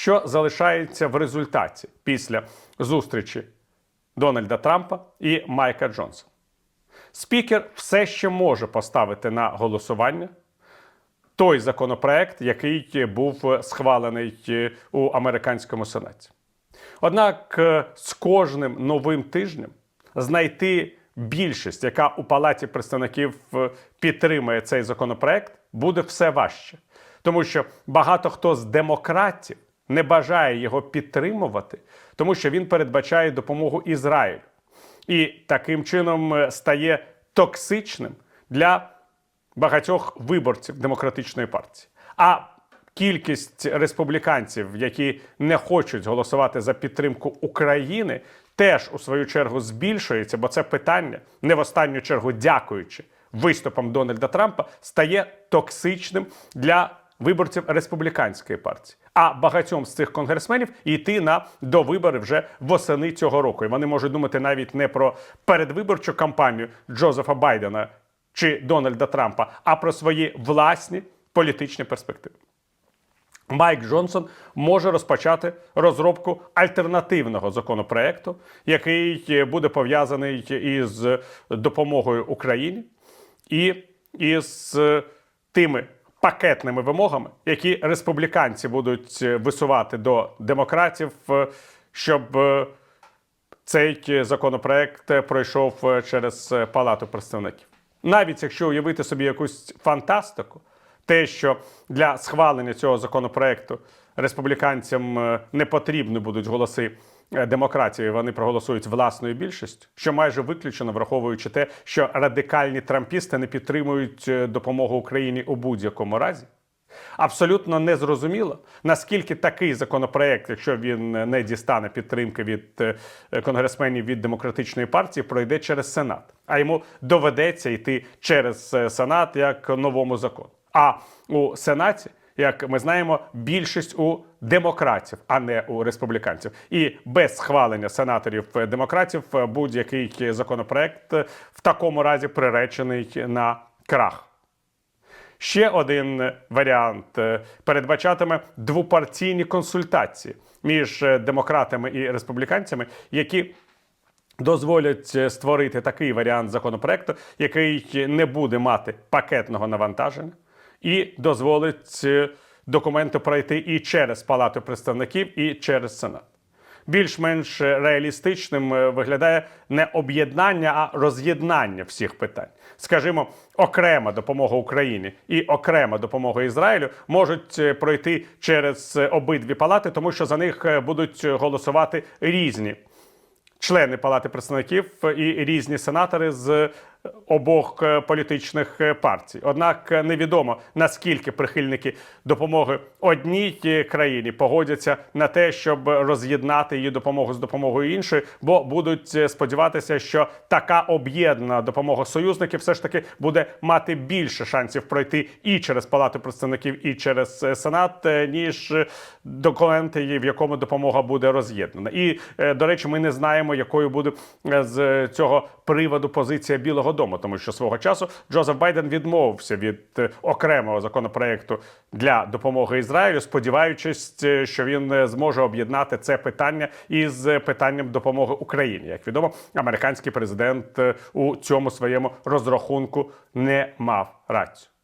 що залишається в результаті після зустрічі Дональда Трампа і Майка Джонса. Спікер все ще може поставити на голосування той законопроект, який був схвалений у американському сенаті. Однак е, з кожним новим тижнем знайти більшість, яка у палаті представників е, підтримує цей законопроект, буде все важче, тому що багато хто з демократів не бажає його підтримувати, тому що він передбачає допомогу Ізраїлю і таким чином е, стає токсичним для багатьох виборців демократичної партії. А кількість республіканців, які не хочуть голосувати за підтримку України, теж у свою чергу збільшується, бо це питання не в останню чергу, дякуючи виступам Дональда Трампа, стає токсичним для виборців республіканської партії. А багатьом з цих конгресменів йти на довибори вже восени цього року. І вони можуть думати навіть не про передвиборчу кампанію Джозефа Байдена чи Дональда Трампа, а про свої власні політичні перспективи. Майк Джонсон може розпочати розробку альтернативного законопроекту, який буде пов'язаний із допомогою Україні і із тими пакетними вимогами, які республіканці будуть висувати до демократів, щоб цей законопроект пройшов через Палату представників. Навіть якщо уявити собі якусь фантастику, те, що для схвалення цього законопроекту республіканцям е, не потрібні будуть голоси е, демократії, вони проголосують власною більшістю, що майже виключено, враховуючи те, що радикальні трампісти не підтримують е, допомогу Україні у будь-якому разі. Абсолютно незрозуміло, наскільки такий законопроект, якщо він не дістане підтримки від конгресменів від демократичної партії, пройде через Сенат. А йому доведеться йти через Сенат як новому закону. А у Сенаті, як ми знаємо, більшість у демократів, а не у республіканців. І без схвалення сенаторів е, демократів е, будь-який законопроект е, в такому разі приречений на крах. Ще один варіант передбачатиме двопартійні консультації між демократами і республіканцями, які дозволять створити такий варіант законопроекту, який не буде мати пакетного навантаження, і дозволить е, документи пройти і через Палату представників, і через Сенат. Більш-менш реалістичним е, виглядає не об'єднання, а роз'єднання всіх питань. Скажімо, окрема допомога Україні і окрема допомога Ізраїлю можуть е, пройти через е, обидві палати, тому що за них будуть голосувати різні члени Палати представників і різні сенатори з обох е, політичних е, партій. Однак е, невідомо наскільки прихильники допомоги одній країні погодяться на те, щоб роз'єднати її допомогу з допомогою іншої, бо будуть сподіватися, що така об'єднана допомога союзників все ж таки буде мати більше шансів пройти і через Палату представників, і через Сенат, ніж документи, в якому допомога буде роз'єднана. І до речі, ми не знаємо, якою буде з цього приводу позиція Білого Дому, тому що свого часу Джозеф Байден відмовився від е, окремого законопроекту для допомоги Ізраїлю, сподіваючись, е, що він е, зможе об'єднати це питання із питанням допомоги Україні. Як відомо, американський президент у цьому своєму розрахунку не мав рацію.